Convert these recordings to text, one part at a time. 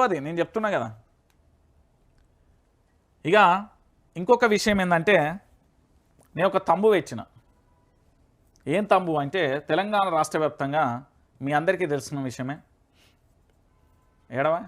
అది నేను చెప్తున్నా కదా. ఇక ఇంకొక విషయం ఏంటంటే నేను ఒక తంబు ఇచ్చిన ఏం తంబు అంటే తెలంగాణ రాష్ట్ర వ్యాప్తంగా మీ అందరికీ తెలిసిన విషయమే. ఏడవా?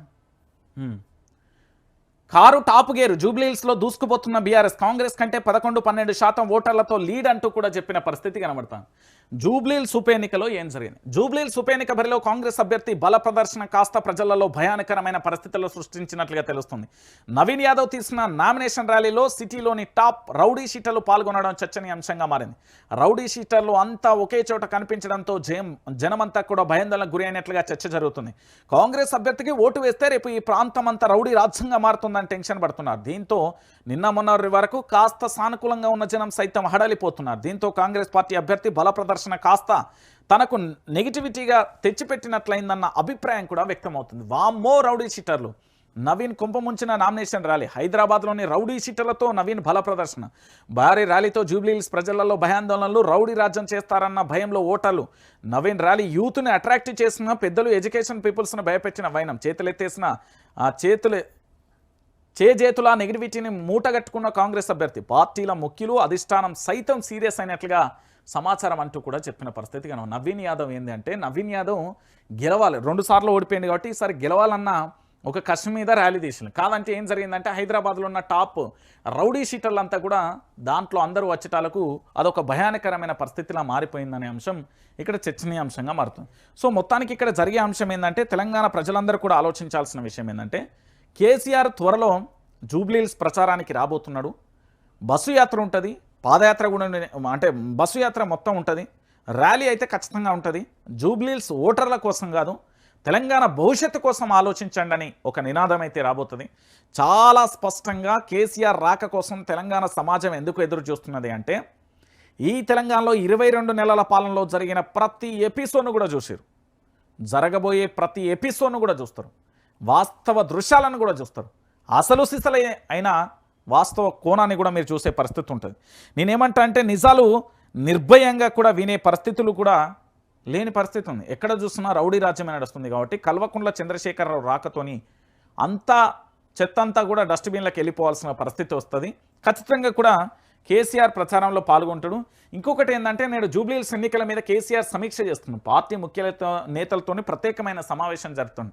కారు టాప్ గేరు జూబ్లీహిల్స్లో దూసుకుపోతున్న బీఆర్ఎస్ కాంగ్రెస్ కంటే పదకొండు పన్నెండు శాతం ఓటర్లతో లీడ్ అంటూ కూడా చెప్పిన పరిస్థితి కనబడతాను జూబ్లీహిల్స్ ఉప ఎన్నికలో ఏం జరిగింది? జూబ్లీహిల్స్ ఉప ఎన్నిక బరిలో కాంగ్రెస్ అభ్యర్థి బల ప్రదర్శన కాస్త ప్రజలలో భయానకరమైన పరిస్థితులు సృష్టించినట్లుగా తెలుస్తుంది. నవీన్ యాదవ్ తీసిన నామినేషన్ ర్యాలీలో సిటీలోని టాప్ రౌడీ షీటర్లు పాల్గొనడం చర్చనీయాంశంగా మారింది. రౌడీ షీటర్లు అంతా ఒకే చోట కనిపించడంతో జయం జనమంతా కూడా భయాందోళనకు గురైనట్లుగా చర్చ జరుగుతుంది. కాంగ్రెస్ అభ్యర్థికి ఓటు వేస్తే రేపు ఈ ప్రాంతం అంతా రౌడీ రాజ్యంగా మారుతుందని టెన్షన్ పడుతున్నారు. దీంతో నిన్న మొన్న వరకు కాస్త సానుకూలంగా ఉన్న జనం సైతం హడలిపోతున్నారు. దీంతో కాంగ్రెస్ పార్టీ అభ్యర్థి బల ప్రదర్శన కాస్త తనకు నెగిటివిటీగా తెచ్చిపెట్టినట్లయిందన్న అభిప్రాయం కూడా వ్యక్తమవుతుంది. వామ్మో రౌడీ షీటర్లు నవీన్ కుంభముంచిన నామినేషన్ ర్యాలీ. హైదరాబాద్లోని రౌడీ షీటర్లతో నవీన్ బల ప్రదర్శన. భారీ ర్యాలీతో జూబ్లీహిల్స్ ప్రజలలో భయాందోళనలు రౌడీ రాజ్యం చేస్తారన్న భయంలో ఓటర్లు. నవీన్ ర్యాలీ యూత్ని అట్రాక్ట్ చేసిన పెద్దలు ఎడ్యుకేషన్ పీపుల్స్ను భయపెట్టిన వైనం. చేతులెత్తేసిన ఆ చేతులు చేజేతుల నెగిటివిటీని మూటగట్టుకున్న కాంగ్రెస్ అభ్యర్థి పార్టీల ముఖ్యులు అధిష్టానం సైతం సీరియస్ అయినట్లుగా సమాచారం అంటూ కూడా చెప్పిన పరిస్థితి కనుక నవీన్ యాదవ్ ఏంది అంటే నవీన్ యాదవ్ గెలవాలి. రెండు సార్లు ఓడిపోయింది కాబట్టి ఈసారి గెలవాలన్న ఒక కష్టం మీద ర్యాలీ తీసింది. కాదంటే ఏం జరిగిందంటే హైదరాబాద్లో ఉన్న టాప్ రౌడీ షీటర్లంతా కూడా దాంట్లో అందరూ వచ్చేటాలకు అదొక భయానకరమైన పరిస్థితిలా మారిపోయిందనే అంశం ఇక్కడ చర్చనీయాంశంగా మారుతుంది. సో మొత్తానికి ఇక్కడ జరిగే అంశం ఏంటంటే తెలంగాణ ప్రజలందరూ కూడా ఆలోచించాల్సిన విషయం ఏంటంటే కేసీఆర్ త్వరలో జూబ్లీహిల్స్ ప్రచారానికి రాబోతున్నాడు. బస్సు యాత్ర ఉంటుంది పాదయాత్ర కూడా అంటే బస్సు యాత్ర మొత్తం ఉంటుంది. ర్యాలీ అయితే ఖచ్చితంగా ఉంటుంది. జూబ్లీహిల్స్ ఓటర్ల కోసం కాదు తెలంగాణ భవిష్యత్తు కోసం ఆలోచించండి అని ఒక నినాదం అయితే రాబోతుంది. చాలా స్పష్టంగా కేసీఆర్ రాక కోసం తెలంగాణ సమాజం ఎందుకు ఎదురు చూస్తున్నది అంటే ఈ తెలంగాణలో ఇరవై రెండు నెలల పాలనలో జరిగిన ప్రతి ఎపిసోడ్ను కూడా చూసారు జరగబోయే ప్రతి ఎపిసోడ్ను కూడా చూస్తారు. వాస్తవ దృశ్యాలను కూడా చూస్తారు. అసలు సిసలు అయిన వాస్తవ కోణాన్ని కూడా మీరు చూసే పరిస్థితి ఉంటుంది. నేనేమంటా అంటే నిజాలు నిర్భయంగా కూడా వినే పరిస్థితులు కూడా లేని పరిస్థితి ఉంది. ఎక్కడ చూస్తున్నా రౌడీ రాజ్యమే నడుస్తుంది కాబట్టి కల్వకుండ్ల చంద్రశేఖరరావు రాకతోని అంతా చెత్త అంతా కూడా డస్ట్బిన్లకు వెళ్ళిపోవాల్సిన పరిస్థితి వస్తుంది. ఖచ్చితంగా కూడా కేసీఆర్ ప్రచారంలో పాల్గొంటాడు. ఇంకొకటి ఏంటంటే నేడు జూబ్లీహిల్స్ ఎన్నికల మీద కేసీఆర్ సమీక్ష చేస్తున్నాడు. పార్టీ ముఖ్య నేతలతోనే ప్రత్యేకమైన సమావేశం జరుగుతుంది.